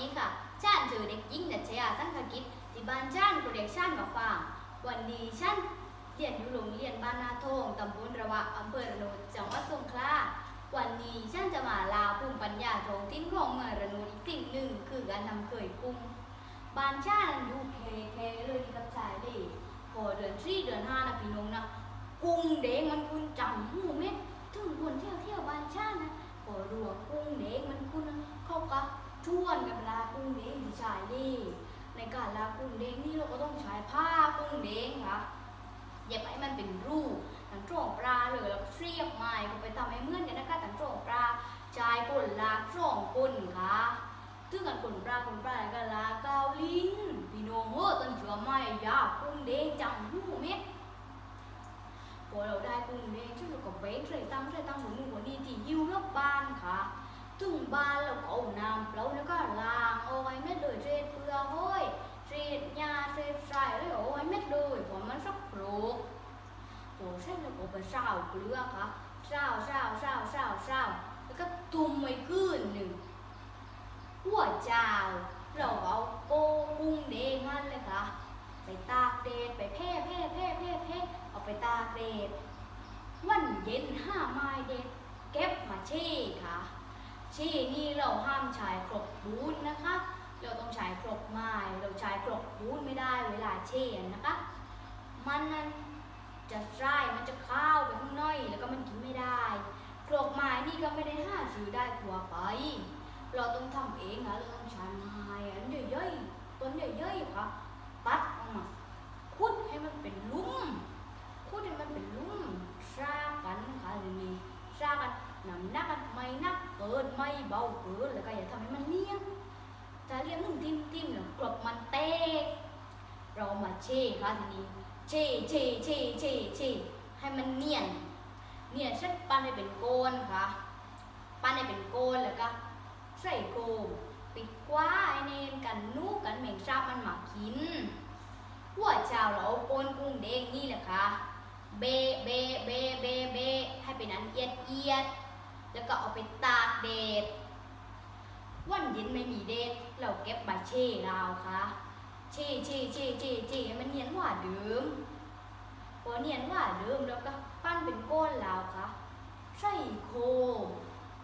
ดีค่ะช่านคือเด็กหญิงดัชยาสังขกิจที่บ้านช่านก็เด็กช่านมาฟังวันนี้ฉันเรียนอยู่โรงเรียนบ้านนาทงตำบลระวะอำเภอระนดจังหวัดสงขลาวันนี้ฉันจะมาลาภูมิปัญญาท้องถิ่นของเมืองระนดอีกสิ่งหนึ่งคือการทำเคยกุ้งบ้านช่านอยู่เคเคเลยกับชายเลยพอเดือนสี่เดือนห้านะพี่น้องนะกุ้งเด้งมันคุณจำหูเม็ดถึงคนเที่ยวเที่ยวบ้านช่านนะ พอรัวกุ้งเด้งมันคุณเขาก็ ชวนกันลากุ้งเด้งที่ชายนี่ในการลากุ้งเด้งนี่เราก็ต้องใช้ผ้ากุ้งเด้งค่ะเย็บให้มันเป็นรูปทั้งโจงปลาเลยแล้วก็เสียบไม้ก็ไปทำให้เหมือนกันนะคะทั้งโจงปลาชายคนลาโจงคนค่ะถึงกันคนปลาคนปลาแล้วก็ลาเกาลิ้นพี่น้องเออต้นเชือไม้ยากุ้งเด้งจังหูเม็ดพอเราได้กุ้งแดงที่เราก็เบกใส่ตั้งใส่ตั้งหมุนหัวนี่ที่ยิ้วรอบบ้านค่ะ ถึงบ้านเราก็เอาน้ำเปล่าแล้วก็ล้างเอาไว้เม็ดเลยเศษเปลือเฮ้ยเศษหญ้าเศษทรายเลยเอาไว้เม็ดเลยเพราะมันสักโปรกพอเสร็จแล้วก็ไปเศร้าเกลือค่ะเศร้าเศร้าเศร้าเศร้าเศร้าแล้วก็ตุ่มไว้คืนหนึ่งหัวเจ้าเราเอาโกกุ้งแดงนั่นเลยค่ะไปตากแดดไปแพ่แพ่แพ่แพ่แพ่เอาไปตากแดดวันเย็นห้าไม้เด็ดเก็บมาเช่ค่ะ เช่นี่เราห้ามใช้ครกบูนนะคะ เราต้องใช้ครกไม้เราใช้ครกบูนไม่ได้เวลาเช่นะคะ มันนั้นจะไส้มันจะข้าวไปข้างในแล้วก็มันกินไม่ได้ครกไม้นี่ก็ไม่ได้ห้าซื้อได้ทั่วไป เราต้องทำเองนะเราต้องใช้ไม้อันใหญ่ๆต้นใหญ่ๆค่ะ ตัดออกมาขุดให้มันเป็นหลุ่มขุดให้มันเป็นหลุ่มซากันค่ะทีนี้ซากันน้ำหนักกันไม่หนักเกิน ไม่เบาเกินแล้วก็อย่าทำให้มันเลี่ยนถ้าเลี่ยนต้องทิ่มทิ่มๆเนี่ยกรอบมันเตกเรามาเช่ค่ะทีนี้เช่เช่เช่เช่เช่ให้มันเนียน เนียนเสร็จปั้นให้เป็นโกนค่ะปั้นให้เป็นโกนแล้วก็ใส่โกมปิดกว้าไอเนนกันนูกันเหม่งชาบมันหมากินหัวเจ้าเราโกนกุ้งเด้งนี่แหละค่ะเบเบเบเบเบให้เป็นอันเอียดเอียด แล้วก็เอาไปตากแดดวันเย็นไม่มีแดดเราเก็บมาเช่เราค่ะเช่เช่เช่เช่เช่ให้มันเนียนหว่าเดิมพอเนียนหว่าเดิมแล้วก็ปั้นเป็นก้อนเราค่ะใส่โค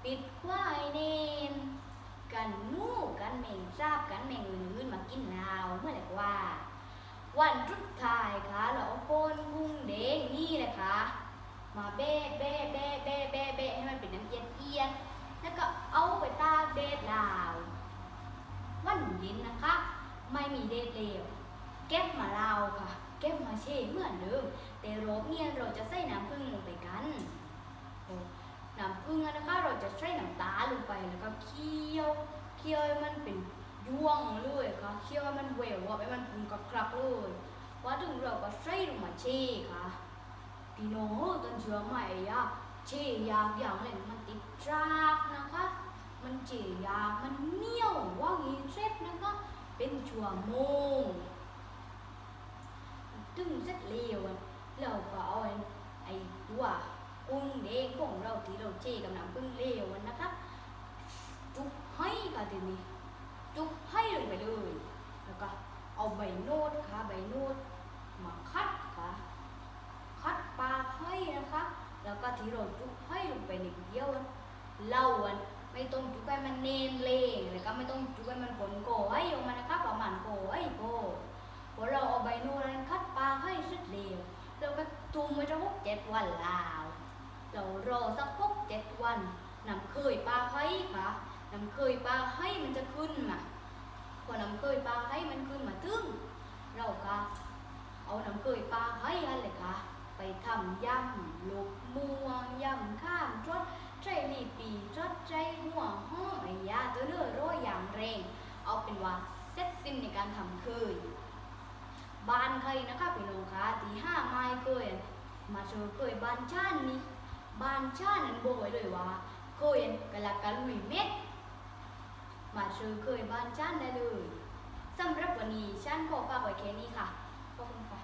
ปิดกว้าไอเนนกันนูกกันแมงทราบกันแมงอื่นๆมากินนาวเมื่อไหร่ว่า วันจุดท้ายค่ะเราเอาโกนกุ้งเด้งนี่แหละค่ะมาเบะเบะเบะเบะเบะเบะให้มันเป็นน้ำเอี ยนเอียน แล้วก็เอาไปตากแดดลาววันเย็นนะคะ ไม่มีแดดเลวเก็บมาลาวค่ะ เก็บมาเช่เหมือนเดิม แต่รอบเนี้ยเราจะใส่น้ำผึ้งลงไปกันน้ำผึ้งนะคะเราจะใส่น้ำตาลลงไปแล้วก็เคี่ยวเคี่ยวให้มันเป็นยวงเลยค่ะเคี่ยวให้มันแหววอะให้มันปุ่นกับคลักเลยว่าถึงเราก็ใส่ลงมาเช่ค่ะพี่น้องต้นเชื้อใหม่อะ เช่ยากอย่างเลยมันติดรากนะคะ มันเจียากมันเหนียวว่างี้เสร็จนะคะ เป็นชั่วโมงถึงเสร็จเร็วเราก็เอาไอ้ตัวกุ้งเด้งของเราที่เราเจกับน้ำพึ่งเหลวนะครับจุกให้ค่ะทีนี้จุกให้ลงไปเลยแล้วก็เอาใบโนดค่ะใบโนดมาคัดค่ะคัดปลาให้นะคะ แล้วก็ที่เราจุกให้ลงไปในเดียวเล่าวันไม่ต้องจุกให้มันเนนเลงแล้วก็ไม่ต้องจุกให้มันผลโกให้ออกมานะคะประมาณโกให้โกพอเราเอาใบโนดนั้นคัดปลาให้สร็จเร็วเราก็ตุมไว้จะหกเจ็ดวันลาว เรารอสักหกเจ็ดวันน้ำเคยปลาให้ค่ะน้ำเคยปลาให้มันจะขึ้นมาพอน้ำเคยปลาให้มันขึ้นมาตึ้งเราก็เอาน้ำเคยปลาให้นั่นเลยค่ะ ไปทำยำลูกม่วงยำข้ามจดใจลีปีจดใจหัวห้องไอ้ยาตัวเลือร้อยอย่างแรงเอาเป็นว่าเสร็จสิ้นในการทำเคยบ้านใครนะคะพี่น้องคะตีห้าไม้เคยมาเจอเคยบ้านชาตินี้บ้านชาตินั้นบอกไว้เลยว่าเคยกะลักกะลุยเม็ด มาเจอเคยบ้านชาติได้เลยสำหรับวันนี้ฉันขอฝากไว้แค่นี้ค่ะขอบคุณค่ะ